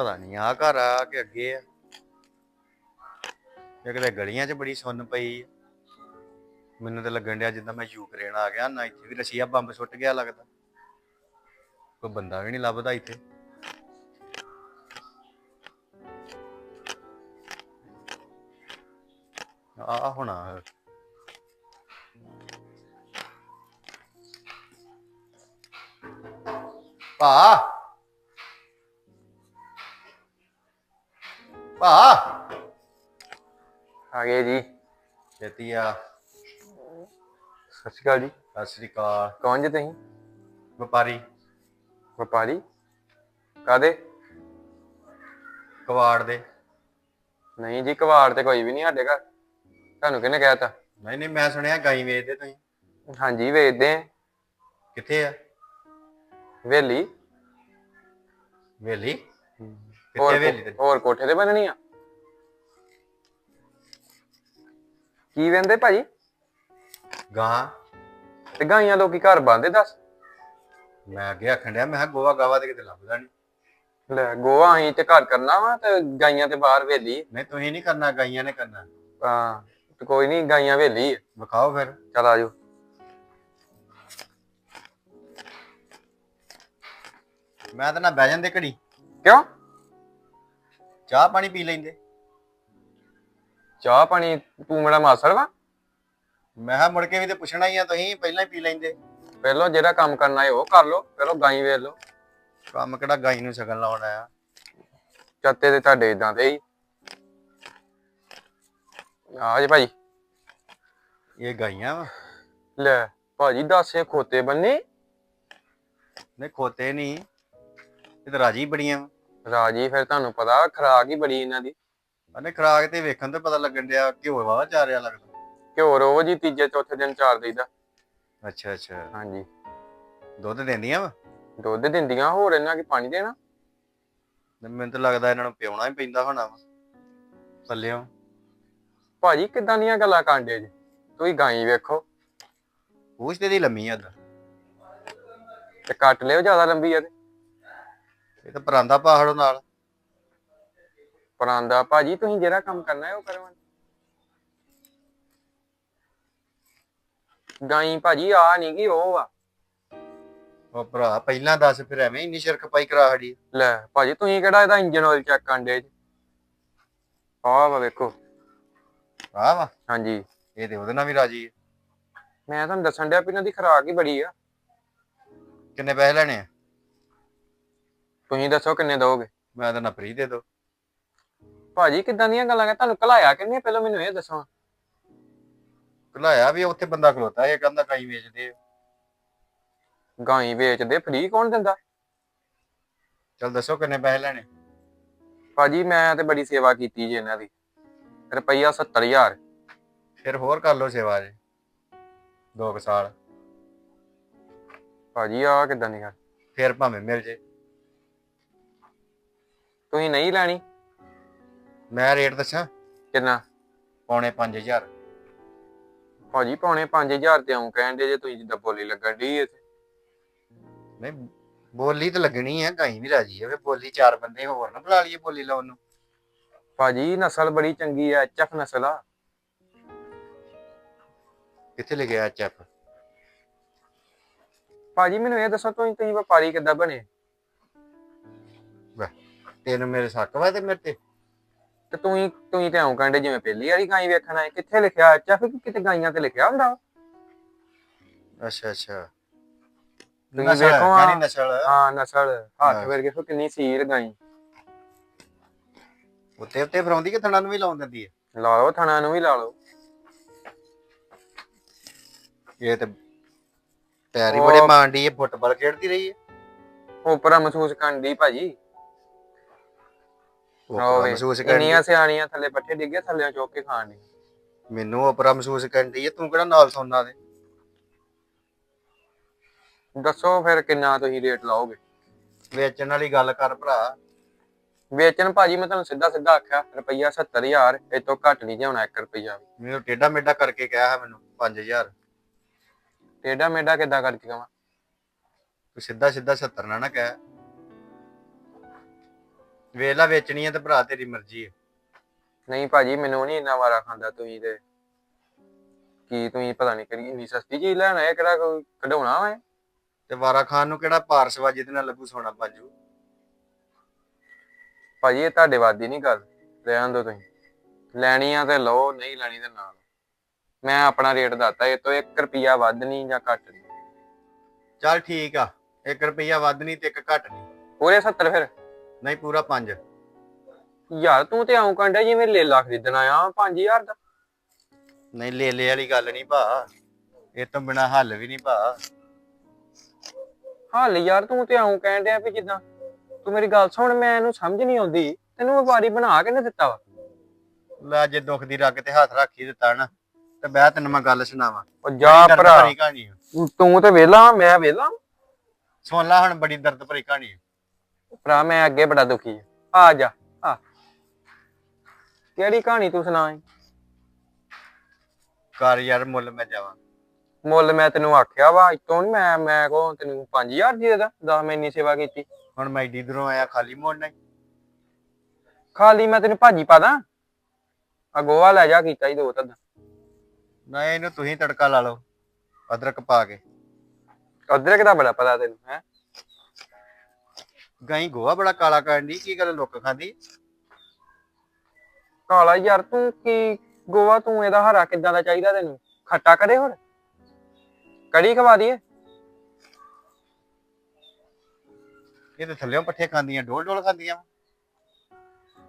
ਪਤਾ ਨਹੀਂ ਆ ਘਰ ਆ ਕਿ ਅੱਗੇ ਆ? ਇਹ ਕਿਤੇ ਗਲੀਆਂ 'ਚ ਬੜੀ ਸੁੰਨ ਪਈ ਆ। ਮੈਨੂੰ ਤਾਂ ਲੱਗਣ ਡਿਆ ਜਿੱਦਾਂ ਮੈਂ ਯੂਕਰੇਨ ਆ ਗਿਆ, ਨਾ ਇੱਥੇ ਵੀ ਰਸ਼ੀਆ ਬੰਬ ਸੁੱਟ ਗਿਆ ਲੱਗਦਾ। ਕੋਈ ਬੰਦਾ ਵੀ ਨਹੀਂ ਲੱਭਦਾ ਇੱਥੇ। ਆ ਹੋਣਾ ਭਾ! ਭਾ। ਆ ਗਏ ਜੀ। ਛੇਤੀ ਆ। ਸਤਿ ਸ਼੍ਰੀ ਅਕਾਲ ਜੀ। ਸਤਿ ਸ੍ਰੀ ਅਕਾਲ। ਕੌਣ ਜੀ ਤੁਸੀਂ? ਵਪਾਰੀ। ਵਪਾਰੀ। ਕਾਦੇ ਕਵਾੜ ਦੇ। ਨਹੀਂ ਜੀ ਕਵਾੜ ਤੇ ਕੋਈ ਵੀ ਨਹੀਂ ਸਾਡੇ ਘਰ। ਤੁਹਾਨੂੰ ਕਿਹਨੇ ਕਹਿਤਾ? ਨਹੀਂ ਨਹੀਂ ਮੈਂ ਸੁਣਿਆ ਗਾਈ ਵੇਚਦੇ ਤੁਸੀਂ। ਹਾਂਜੀ ਵੇਚਦੇ ਆ। ਕਿੱਥੇ ਆ? ਵੇਲੀ। ਵੇਲੀ? ਹੋਰ ਕਿੱਥੇ ਵੇਲੀ ਹੋਰ ਕੋਠੇ ਤੇ ਬਣਨੀ ਆ? ਕੀ ਵੰਦੇ ਭਾਜੀ? ਗਾਂ। ਤੇ ਗਾਈਆਂ ਲੋਕੀ ਘਰ ਬੰਦੇ ਦੱਸ। ਮੈਂ ਅੱਗੇ ਆਖਣ ਡਿਆ ਮੈਂ ਕਿਹਾ ਗੋਵਾ ਗਾਵਾ ਤੇ ਕਿਤੇ ਲੱਭਦਾ ਨਹੀਂ ਲੈ ਗੋਆ ਅਸੀਂ ਤੇ ਘਰ ਕਰਨਾ ਵਾ ਤੇ ਗਾਈਆਂ ਤੇ ਬਾਹਰ ਵੇਲੀ ਨਹੀਂ ਤੁਸੀਂ ਨਹੀਂ ਕਰਨਾ ਗਾਈਆਂ ਨੇ ਕਰਨਾ। ਹਾਂ ਤੇ ਕੋਈ ਨਹੀਂ ਗਾਈਆਂ ਵੇਲੀ। ਵਿਖਾਓ ਫਿਰ। ਚੱਲ ਆਜੋ ਮੈਂ ਤਾਂ ਨਾ ਬਹਿ ਜਾਂਦੇ ਘੜੀ। ਕਿਉਂ? ਚਾਹ ਪਾਣੀ ਪੀ ਲੈਂਦੇ? ਚਾਹ ਪਾਣੀ ਤੂੰ ਮੇਰਾ ਮਾਸੜ ਵਾ? ਮੈਂ ਕਿਹਾ ਮੁੜ ਕੇ ਵੀ ਤੇ ਪੁੱਛਣਾ ਹੀ ਆ ਤੁਸੀਂ ਪਹਿਲਾਂ ਹੀ ਪੀ ਲੈਂਦੇ। ਪਹਿਲਾਂ ਜਿਹੜਾ ਕੰਮ ਕਰਨਾ ਹੈ ਉਹ ਕਰ ਲਓ ਪਹਿਲਾਂ ਗਾਈ ਵੇਚ ਲਓ। ਕੰਮ ਕਿਹੜਾ ਗਾਈ ਨੂੰ ਸ਼ਗਨ ਲਾਉਣਾ ਆ ਚੱਤੇ ਤੇ ਤੁਹਾਡੇ ਇਦਾਂ ਦੇ ਹੀ। ਆ ਜੀ ਭਾਈ। ਇਹ ਗਾਈਆਂ ਵਾ। ਲੈ ਭਾਜੀ ਦੱਸੇ ਖੋਤੇ ਬੰਨੇ। ਨਹੀਂ ਖੋਤੇ ਨਹੀਂ। ਇਹ ਤਾਂ ਰਾਜੀ ਬੜੀਆਂ ਵਾ। ਰਾਜੀ ਫਿਰ ਤੁਹਾਨੂੰ ਪਤਾ ਖਰਾਕ ਹੀ ਬੜੀ ਇਹਨਾਂ ਦੀ। ਅਨੇ ਖਰਾਕ ਤੇ ਵੇਖਣ ਤੇ ਪਤਾ ਲੱਗਣ ਡਿਆ ਘਿਓ ਵਾਵਾ ਚਾਰਿਆ ਲੱਗਦਾ। ਘਿਓ ਰੋਜ਼ ਹੀ ਤੀਜੇ ਚੌਥੇ ਦਿਨ ਚਾਰ ਦਈਦਾ ਅੱਛਾ ਅੱਛਾ। ਹਾਂਜੀ। ਦੁੱਧ ਦਿੰਦੀਆਂ ਵਾ? ਦੁੱਧ ਦਿੰਦੀਆਂ ਹੋਰ ਇਹਨਾਂ ਕੀ ਪਾਣੀ ਦੇਣਾ। ਮੈਨੂੰ ਤਾਂ ਲੱਗਦਾ ਇਹਨਾਂ ਨੂੰ ਪਿਉਣਾ ਹੀ ਪੈਂਦਾ ਹੋਣਾ ਵਾ ਪੱਲਿਓ। ਭਾਜੀ ਕਿੱਦਾਂ ਦੀਆਂ ਗੱਲਾਂ ਕਾਂਡੇ ਜੀ? ਤੁਸੀਂ ਗਾਈ ਵੇਖੋ। ਪੂਛ ਤੇ ਦੀ ਲੰਮੀ ਆ। ਤੇ ਕੱਟ ਲਿਓ ਜ਼ਿਆਦਾ ਲੰਬੀ ਆ ਤੇ। ਇਹ ਤਾਂ ਪਰਾਂਦਾ ਪਹਾੜੋਂ ਨਾਲ। ਪਰਾਂਦਾ ਭਾਜੀ ਤੁਸੀਂ ਜਿਹੜਾ ਕੰਮ ਕਰਨਾ ਹੈ ਉਹ ਕਰੋ। ਗਾਈ ਭਾਜੀ ਆ ਨਹੀਂ ਕੀ ਉਹ ਆ। ਉਹ ਭਰਾ ਪਹਿਲਾਂ ਦੱਸ ਫਿਰ ਐਵੇਂ ਇੰਨੀ ਸ਼ਰਕ ਪਾਈ ਕਰਾ ਹੜੀ ਲੈ ਭਾਜੀ ਤੁਸੀਂ ਕਿਹੜਾ ਇਹਦਾ ਇੰਜਨ ਆਇਲ ਚੈੱਕ ਕਰਦੇ ਜੀ? ਆਹ ਵਾ ਵੇਖੋ। ਆਹ ਵਾ। ਹਾਂਜੀ। ਇਹ ਤੇ ਉਹਦੇ ਨਾਲ ਵੀ ਰਾਜੀ। ਮੈਂ ਤੁਹਾਨੂੰ ਦੱਸਣ ਡਿਆ ਵੀ ਇਹਨਾਂ ਦੀ ਖੁਰਾਕ ਹੀ ਬੜੀ ਆ। ਕਿੰਨੇ ਪੈਸੇ ਲੈਣੇ ਆ? ਤੁਸੀਂ ਦੱਸੋ ਕਿੰਨੇ ਦੋਗੇ ਮੈਂ ਤਾਂ ਨਾ ਫਰੀ ਦੇ ਦੋ। ਭਾਜੀ ਕਿੱਦਾਂ ਦੀਆਂ ਗੱਲਾਂ ਕਰ ਤੁਹਾਨੂੰ ਘਲਾਇਆ ਕਿੰਨੇ ਪਹਿਲਾਂ ਮੈਨੂੰ ਇਹ ਦੱਸੋ ਘਲਾਇਆ ਵੀ ਉੱਥੇ ਬੰਦਾ ਖਲੋਤਾ ਇਹ ਕਹਿੰਦਾ ਕਾਈ ਵੇਚਦੇ ਆ। ਗਾਈ ਵੇਚਦੇ ਫ੍ਰੀ ਕੌਣ ਦਿੰਦਾ? ਚੱਲ ਦੱਸੋ ਕਿੰਨੇ ਪੈਸੇ ਲੈਣੇ? ਭਾਜੀ ਮੈਂ ਤੇ ਬੜੀ ਸੇਵਾ ਕੀਤੀ ਜੀ ਇਹਨਾਂ ਦੀ। ਰੁਪਈਆ 70000 ਫਿਰ ਹੋਰ ਕਰ ਲਓ ਸੇਵਾ ਜੇ ਦੋ ਕੁ ਸਾਲ। ਭਾਜੀ ਆ ਕਿੱਦਾਂ ਦੀ ਗੱਲ? ਫਿਰ ਭਾਵੇਂ ਮਿਲ ਜੇ। ਤੁਸੀਂ ਨਹੀਂ ਲੈਣੀ? ਮੈਂ ਰੇਟ ਦੱਸਾਂ? ਕਿੰਨਾ? ਪੌਣੇ 5000 ਭਾਜੀ ਪੌਣੇ 5000 ਤੇ ਆਉਂ ਕਹਿੰਦੇ ਜੇ ਤੁਸੀਂ ਜਿੱਦਾਂ ਬੋਲੀ ਲੱਗਣ ਦੀ ਨਹੀਂ ਬੋਲੀ ਤਾਂ ਲੱਗਣੀ ਹੈ ਗਾਈ ਵੀ ਰਾਜੀ ਹੈ ਵੇ ਬੋਲੀ ਚਾਰ ਬੰਦੇ ਹੋਰ ਨਾ ਬੁਲਾ ਲਈਏ ਬੋਲੀ ਲਾਉਣ ਨੂੰ। ਭਾਜੀ ਨਸਲ ਬੜੀ ਚੰਗੀ ਆ ਐਚਐਫ ਨਸਲ ਆ। ਕਿੱਥੇ ਲਿਖਿਆ ਐਚਐਫ ਭਾਜੀ ਮੈਨੂੰ ਇਹ ਦੱਸੋ ਤੁਸੀਂ ਤੁਸੀਂ ਵਪਾਰੀ ਕਿੱਦਾਂ ਬਣੇ? ਤੈਨੂੰ ਮੇਰੇ ਸ਼ੱਕ ਵਾ ਤੇ ਮੇਰੇ ਤੇ? ਤੇ ਤੁਸੀਂ ਤੁਸੀਂ ਤੇ ਆਉਂ ਕਹਿੰਦੇ ਜਿਵੇਂ ਪਹਿਲੀ ਵਾਲੀ ਗਾਈ ਵੇਖਣਾ ਹੈ ਕਿੱਥੇ ਲਿਖਿਆ ਐਚਐਫ ਕਿ ਕਿਤੇ ਗਾਈਆਂ ਤੇ ਲਿਖਿਆ ਹੁੰਦਾ? ਅੱਛਾ ਅੱਛਾ। ਤੁਸੀਂ ਨਸਲ ਵੇਖੋ ਆ ਕਿਹੜੀ ਨਸਲ। ਹਾਂ ਨਸਲ। ਹੱਥ ਹਾਂ। ਵੇਖ ਕੇ ਕਿੰਨੀ ਸੀਲ ਗਾਈ। ਉੱਤੇ ਉੱਤੇ ਫਰਾਉਂਦੀ ਕਿ ਥਣਾ ਨੂੰ ਵੀ ਲਾਉਣ ਦਿੰਦੀ ਹੈ? ਲਾ ਲਓ ਥਣਾ ਨੂੰ ਵੀ ਲਾ ਲਓ। ਇਹ ਤੇ ਪੈਰ ਹੀ ਉਹ- ਬੜੇ ਮਾਂਡੀ ਹੈ ਫੁੱਟਬਾਲ ਖੇਡਦੀ ਰਹੀ ਹੈ। ਉਪਰਾ ਮਹਿਸੂਸ ਕਰਨ ਦੀ ਭਾਜੀ। ਉਹ ਹੋਵੇ ਮਹਿਸੂਸ ਕਰਦੀ ਇੰਨੀਆਂ ਸਿਆਣੀਆਂ ਥੱਲੇ ਪੱਠੇ ਡਿੱਗੇ ਥੱਲੇ ਚੁੱਕ ਕੇ ਖਾਣ ਦੀ ਮੈਨੂੰ ਉਪਰਾ ਮਹਿਸੂਸ ਕਰਦੀ ਹੈ ਤੂੰ ਕਿਹੜਾ ਨਾਲ ਸੁਣਨਾ ਦੇ? ਦੱਸੋ ਫਿਰ ਕਿੰਨਾ ਤੁਸੀਂ ਰੇਟ ਲਾਓਗੇ? ਵੇਚਣ ਵਾਲੀ ਗੱਲ ਕਰ ਭਰਾ। ਵੇਚਣ ਭਾਜੀ ਮੈਂ ਤੁਹਾਨੂੰ ਸਿੱਧਾ ਸਿੱਧਾ ਆਖਿਆ ਰੁਪਈਆ 70000 ਇਹ ਤੋਂ ਘੱਟ ਨਹੀਂ ਜਾਣਾ 1 ਰੁਪਈਆ ਵੀ। ਮੈਨੂੰ ਟੇਡਾ ਮੇਡਾ ਕਰਕੇ ਕਿਹਾ ਹੈ ਮੈਨੂੰ 5000 ਟੇਡਾ ਮੇਡਾ ਕਿੱਦਾਂ ਕਰਕੇ ਕਵਾਂ? ਤੂੰ ਸਿੱਧਾ ਸਿੱਧਾ 70 ਨਾ ਨਾ ਕਹਿ। ਵੇਲਾ ਵੇਚਣੀ ਆ ਤੇ ਭਰਾ ਤੇਰੀ ਮਰਜ਼ੀ ਹੈ ਨਹੀਂ ਭਾਜੀ ਮੈਨੂੰ ਨਹੀਂ ਇੰਨਾ ਵਾਰਾ ਖਾਂਦਾ ਤੁਸੀਂ ਤੇ। ਕੀ ਤੁਸੀਂ ਪਤਾ ਨਹੀਂ ਕਿਹੜੀ ਇੰਨੀ ਸਸਤੀ ਚੀਜ਼ ਲੈਣ ਆਏ ਕਿਹੜਾ ਕੋਈ ਕਢਾਉਣਾ ਵਾ ਇਹ? ਤੇ ਵਾਰਾ ਖਾਨ ਨੂੰ ਕਿਹੜਾ ਪਾਰਸਵਾ ਜਿਹਦੇ ਨਾਲ ਲੱਗੂ ਸੋਨਾ ਬਾਜੂ ਭਾਜੀ ਇਹ ਤੁਹਾਡੇ ਵਾਦੀ ਨਹੀਂ ਗੱਲ। ਰਹਿਣ ਦੋ ਤੁਸੀਂ। ਲੈਣੀ ਆ ਤੇ ਲਓ ਨਹੀਂ ਲੈਣੀ ਤੇ ਨਾ ਲਓ। ਮੈਂ ਆਪਣਾ ਰੇਟ ਦੱਸਤਾ ਇਹ ਤੋਂ 1 ਰੁਪਿਆ ਵੱਧ ਨਹੀਂ ਜਾਂ ਘੱਟ ਨਹੀਂ ਚੱਲ ਠੀਕ ਆ। 1 ਰੁਪਈਆ ਵੱਧ ਨਹੀਂ ਤੇ ਇੱਕ ਘੱਟ ਨਹੀਂ ਪੂਰੇ 70 ਫਿਰ। ਨਹੀਂ ਪੂਰਾ 5 ਯਾਰ ਤੂੰ ਤੇ ਆਉਂ ਕੰਡਾ ਜਿਵੇਂ ਲੇਲਾ ਖਰੀਦਣਾ ਆ 5000 ਦਾ। ਨਹੀਂ ਲੈ ਲੈ ਵਾਲੀ ਗੱਲ ਨਹੀਂ ਭਾ। ਇਹ ਤੋਂ ਬਿਨਾ ਹੱਲ ਵੀ ਨਹੀਂ ਭਾ। ਹਾਲ ਯਾਰ ਤੂੰ ਤੇ ਆਉਂ ਕਹਿਣ ਡਿਆ ਵੀ ਜਿੱਦਾਂ ਤੂੰ ਮੇਰੀ ਗੱਲ ਸੁਣ ਮੈਂ ਇਹਨੂੰ ਸਮਝ ਨਹੀਂ ਆਉਂਦੀ। ਤੈਨੂੰ ਵਪਾਰੀ ਬਣਾ ਕੇ ਨੇ ਦਿੱਤਾ ਵਾ। ਲੈ ਜੇ ਦੁੱਖ ਦੀ ਰੱਗ ਤੇ ਹੱਥ ਰੱਖੀ ਦਿੱਤਾ ਨਾ ਤੇ ਬਹਿ ਤੈਨੂੰ ਮੈਂ ਗੱਲ ਸੁਣਾਵਾਂ। ਉਹ ਜਾ ਭਰਾ। ਭਰੀ ਕਹਾਣੀ ਆ। ਤੂੰ ਤੇ ਵੇਲਾ ਮੈਂ ਵੇਲਾ। ਸੁਣ ਲੈ ਹੁਣ ਬੜੀ ਦਰਦ ਭਰੀ ਕਹਾਣੀ ਆ। ਭਰਾ ਮੈਂ ਅੱਗੇ ਬੜਾ ਦੁਖੀ ਆ। ਆ ਜਾ ਆ। ਕਿਹੜੀ ਕਹਾਣੀ ਤੂੰ ਸੁਣਾ ਈ? ਕਰ ਯਾਰ ਮੁੱਲ ਮੈਂ ਜਾਵਾਂ ਮੁੱਲ ਮੈਂ ਤੈਨੂੰ ਆਖਿਆ ਵਾ ਇਤੋਂ ਨੀ ਮੈਂ ਮੈਂ ਕੋ ਤੈਨੂੰ 5000 ਦੀ ਦੇਦਾ ਦੱਸ ਮੈਂ ਇੰਨੀ ਸੇਵਾ ਕੀਤੀ। ਹੁਣ ਮੈਂ ਏਡੀ ਦੂਰੋਂ ਆਇਆ ਖਾਲੀ ਮੋੜਨਾ ਈ। ਖਾਲੀ ਮੈਂ ਤੈਨੂੰ ਭਾਜੀ ਪਾ ਦਾਂ। ਆ ਗੋਆ ਲੈ ਜਾ ਕੀਤਾ ਹੀ ਦੋ ਤਦ ਨਾ ਇਹਨੂੰ ਤੁਸੀਂ ਤੜਕਾ ਲਾ ਲਓ ਅਦਰਕ ਪਾ ਕੇ। ਅਦਰਕ ਦਾ ਬੜਾ ਪਤਾ ਤੈਨੂੰ ਹੈ? ਗਾਈ ਗੋਆ ਬੜਾ ਕਾਲਾ ਕਰਨ ਦੀ ਕੀ ਗੱਲ ਲੁੱਕ ਖਾਂਦੀ? ਕਾਲਾ ਯਾਰ ਤੂੰ ਕੀ ਗੋਆ ਤੂੰ ਇਹਦਾ ਹਰਾ ਕਿੱਦਾਂ ਦਾ ਚਾਹੀਦਾ ਤੈਨੂੰ? ਖੱਟਾ ਕਰੇ ਹੋਰ ਕੜੀ ਖਵਾ ਦਈਏ? ਇਹ ਤੇ ਥੱਲਿਓਂ ਪੱਠੇ ਖਾਂਦੀਆਂ ਡੋਲ ਡੋਲ ਖਾਂਦੀਆਂ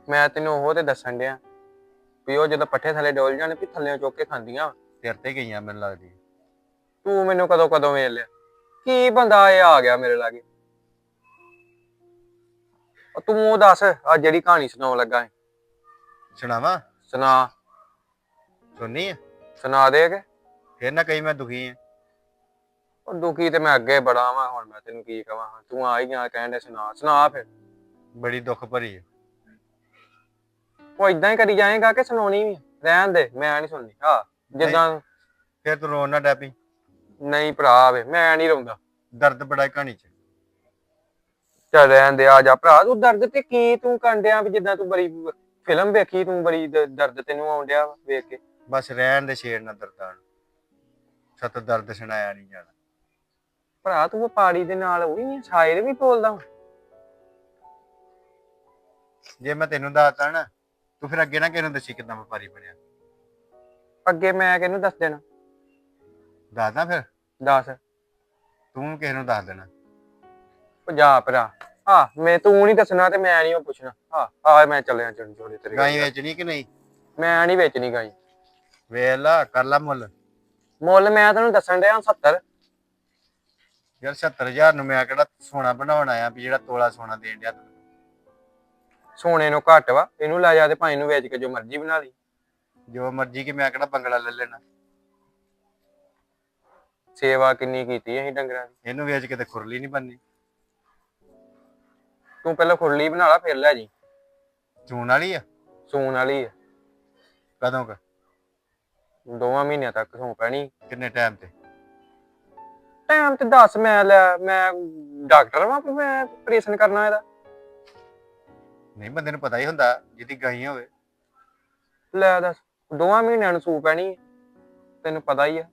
ਮੈਂ ਤੈਨੂੰ ਉਹ ਤੇ ਦੱਸਣ ਡਿਆ ਵੀ ਉਹ ਜਦੋਂ ਪੱਠੇ ਥੱਲੇ ਡੋਲ ਜਾਣ ਵੀ ਥੱਲੇ ਚੁੱਕ ਕੇ ਖਾਂਦੀਆਂ ਤੇਰੇ ਤੇ ਗਈਆਂ ਮੈਨੂੰ ਲੱਗਦੀ। ਤੂੰ ਮੈਨੂੰ ਕਦੋਂ ਕਦੋਂ ਵੇਖ ਲਿਆ? ਕੀ ਬੰਦਾ ਇਹ ਆ ਗਿਆ ਮੇਰੇ ਲਾਗੇ? ਉਹ ਤੂੰ ਉਹ ਦੱਸ ਆ ਜਿਹੜੀ ਕਹਾਣੀ ਸੁਣਾਉਣ ਲੱਗਾ ਹੈ ਸੁਣਾਵਾ? ਸੁਣਾ। ਸੁਣਨੀ ਆ? ਸੁਣਾ ਦੇ ਕੇ ਫੇਰ ਨਾ ਕਹੀ ਮੈਂ ਦੁਖੀ ਆ। ਉਹ ਦੁਖੀ ਤੇ ਮੈਂ ਅੱਗੇ ਬੜਾ ਵਾਂ ਹੁਣ ਮੈਂ ਤੈਨੂੰ ਕੀ ਕਵਾਂ ਤੂੰ ਆ ਹੀ ਗਿਆ ਕਹਿਣ ਦੇ ਸੁਣਾ ਸੁਣਾ ਫਿਰ। ਬੜੀ ਦੁੱਖ ਭਰੀ ਆ। ਉਹ ਇਦਾਂ ਹੀ ਕਰੀ ਜਾਏਗਾ ਕਿ ਸੁਣਾਉਣੀ ਵੀ ਰਹਿਣ ਦੇ ਮੈਂ ਨਹੀਂ ਸੁਣਨੀ। ਹਾਂ ਜਿੱਦਾਂ ਫੇਰ ਤੂੰ ਰੋਣ ਨਾ ਡੈਪੀ ਨਹੀਂ ਭਰਾ ਵੇ ਮੈਂ ਨਹੀਂ ਰੋਂਦਾ। ਦਰਦ ਬੜਾ ਈ ਕਹਾਣੀ ਚ। ਚੱਲ ਰਹਿਣ ਦੇ ਆ ਜਾ ਭਰਾ ਤੂੰ ਦਰਦ ਤੇ ਕੀ ਤੂੰ ਕੰਡਿਆ ਵੀ ਜਿੱਦਾਂ ਤੂੰ ਬੜੀ ਫਿਲਮ ਵੇਖੀ ਤੂੰ ਬੜੀ ਦ- ਦਰਦ ਤੈਨੂੰ ਵਾ ਵੇਖ ਕੇ? ਬਸ ਰਹਿਣ ਦੇ ਸ਼ੇਰ ਨਾ ਦਰਦਾਂ ਨੂੰ। ਸਤ ਦਰਦ ਸੁਣਾਇਆ ਨਹੀਂ ਜਾਣਾ। ਭਰਾ ਤੂੰ ਵਪਾਰੀ ਦੇ ਨਾਲ ਉਹ ਵੀ ਸ਼ਾਇਰ ਵੀ ਬੋਲਦਾ। ਜੇ ਮੈਂ ਤੈਨੂੰ ਦੱਸਤਾ ਨਾ ਤੂੰ ਫਿਰ ਅੱਗੇ ਨਾ ਕਿਸੇ ਨੂੰ ਦੱਸੀ ਕਿਦਾਂ ਵਪਾਰੀ ਬਣਿਆ। ਅੱਗੇ ਮੈਂ ਕਿਹਨੂੰ ਦੱਸ ਦੇਣਾ? ਦੱਸਦਾ ਫਿਰ। ਦੱਸ। ਤੂੰ ਕਿਸੇ ਨੂੰ ਦੱਸ ਦੇਣਾ। ਉਹ ਜਾ ਭਰਾ ਆ ਮੈਂ ਤੂੰ ਨਹੀਂ ਦੱਸਣਾ ਤੇ ਮੈਂ ਨਹੀਂ ਉਹ ਪੁੱਛਣਾ। ਆ ਆ ਮੈਂ ਚੱਲਿਆ ਜਣ ਜੋੜੇ ਤੇਰੇ ਗਾਈ ਕੋਲ। ਵੇਚਣੀ ਕਿ ਨਹੀਂ? ਮੈਂ ਨਹੀਂ ਵੇਚਣੀ ਗਾਈ। ਵੇਖ ਲਾ ਕਰ ਲਾ ਮੁੱਲ। ਮੁੱਲ ਮੈਂ ਤੈਨੂੰ ਦੱਸਣ ਡਿਆ 70 ਯਾਰ 70000 ਨੂੰ ਮੈਂ ਕਿਹੜਾ ਸੋਨਾ ਬਣਾਉਣ ਆਇਆ ਵੀ ਜਿਹੜਾ ਤੋਲਾ ਸੋਨਾ ਦੇਣ ਡਿਆ ਤੈਨੂੰ? ਸੋਨੇ ਨੂੰ ਘੱਟ ਵਾ ਇਹਨੂੰ ਲੈ ਜਾ ਤੇ ਭਾਈ ਨੂੰ ਵੇਚ ਕੇ ਜੋ ਮਰਜ਼ੀ ਬਣਾ ਲਈ। ਜੋ ਮਰਜ਼ੀ ਕਿ ਮੈਂ ਕਿਹੜਾ ਬੰਗਲਾ ਲੈ ਲੈਣਾ। ਸੇਵਾ ਕਿੰਨੀ ਕੀਤੀ ਅਸੀਂ ਡੰਗਰਾਂ ਦੀ। ਇਹਨੂੰ ਵੇਚ ਕੇ ਤੇ ਖੁਰਲੀ ਨਹੀਂ ਬੰਨੀ ਤੂੰ ਪਹਿਲਾਂ ਖੁਰਲੀ ਬਣਾ ਲਾ ਫਿਰ ਲੈ ਜੀ। ਚੂਣ ਵਾਲੀ ਆ? ਸੂਣ ਵਾਲੀ ਆ। ਕਦੋਂ ਕ? ਦੋਵਾਂ ਮਹੀਨਿਆਂ ਤੱਕ ਸੌ ਪੈਣੀ। ਕਿੰਨੇ ਟਾਈਮ ਤੇ? ਟਾਈਮ ਤੇ ਦੱਸ ਮੈਂ ਲੈ ਮੈਂ ਡਾਕਟਰ ਵਾਂ ਮੈਂ ਆਪਰੇਸ਼ਨ ਕਰਨਾ ਇਹਦਾ। ਨਹੀਂ ਬੰਦੇ ਨੂੰ ਪਤਾ ਹੀ ਹੁੰਦਾ ਜਿਹਦੀ ਗਾਈ ਹੋਵੇ। ਲੈ ਦੱਸ ਦੋਵਾਂ ਮਹੀਨਿਆਂ ਨੂੰ ਸੂ ਪੈਣੀ। ਤੈਨੂੰ ਪਤਾ ਹੀ ਆ।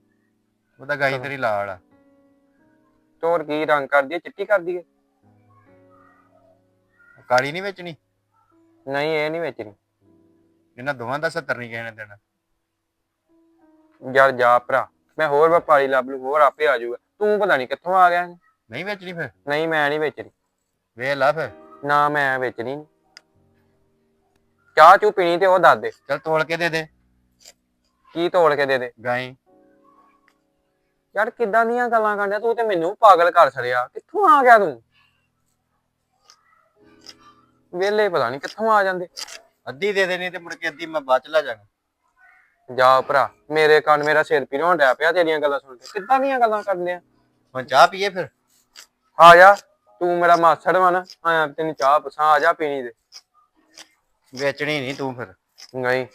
ਉਹਦਾ ਗਾਈ ਤੇਰੀ ਲਾਲ ਆ। ਚੋਰ ਕੀ ਰੰਗ ਕਰਦੀ ਹੈ ਚਿੱਟੀ ਕਰਦੀ ਹੈ ਕਾਲੀ ਨਹੀਂ ਵੇਚਣੀ? ਨਹੀਂ ਇਹ ਨਹੀਂ ਵੇਚਣੀ। ਇਹਨਾਂ ਦੋਵਾਂ ਦਾ 70 ਨਹੀਂ ਨੇ ਦੇਣਾ। ਯਾਰ ਜਾ ਭਰਾ ਮੈਂ ਹੋਰ ਵਪਾਰੀ ਲੱਭ ਲੂ ਹੋਰ ਆਪੇ ਆ ਜਾਊਗਾ। ਤੂੰ ਪਤਾ ਨਹੀਂ ਕਿੱਥੋਂ ਆ ਗਿਆ। ਨਹੀਂ ਵੇਚਣੀ ਫਿਰ? ਨਹੀਂ ਮੈਂ ਨਹੀਂ ਵੇਚਣੀ। ਵੇਖ ਲਾ ਫਿਰ। ਨਾ ਮੈਂ ਵੇਚਣੀ ਨੀ। ਚਾਹ ਚੂ ਪੀਣੀ ਤੇ ਉਹ ਦੱਸ ਦੇ। ਚਲ ਤੋਲ ਕੇ ਦੇ ਦੇ। ਕੀ ਤੋੜ ਕੇ ਦੇ ਦੇ? ਗਾਈ। ਯਾਰ ਕਿੱਦਾਂ ਦੀਆਂ ਗੱਲਾਂ ਕਰਦਾ ਤੂੰ ਤੇ ਮੈਨੂੰ ਪਾਗਲ ਕਰ ਛੜਿਆ ਕਿੱਥੋਂ ਆ ਗਿਆ ਤੂੰ? ਵੇਲੇ ਪਤਾ ਨਹੀਂ ਕਿੱਥੋਂ ਆ ਜਾਂਦੇ। ਅੱਧੀ ਦੇ ਦੇਣੀ ਤੇ ਮੁੜ ਕੇ ਅੱਧੀ ਮੈਂ ਬਾਅਦ ਚ ਲੈ ਜਾਗਾ ਜਾ ਭਰਾ ਮੇਰੇ ਕੰਨ ਮੇਰਾ ਸਿਰ ਪੀਣ ਹੋਣ ਡਿਆ ਪਿਆ ਤੇਰੀਆਂ ਗੱਲਾਂ ਸੁਣ ਕੇ। ਕਿੱਦਾਂ ਦੀਆਂ ਗੱਲਾਂ ਕਰਦੇ ਆ? ਹੁਣ ਚਾਹ ਪੀਏ ਫਿਰ। ਆ ਜਾ ਤੂੰ ਮੇਰਾ ਮਾਸੜ ਵਾ ਨਾ ਆਇਆ ਤੈਨੂੰ ਚਾਹ ਪਸਾ ਆ ਜਾ ਪੀਣੀ ਦੇ। ਵੇਚਣੀ ਨਹੀਂ ਤੂੰ ਫਿਰ। ਨਹੀਂ।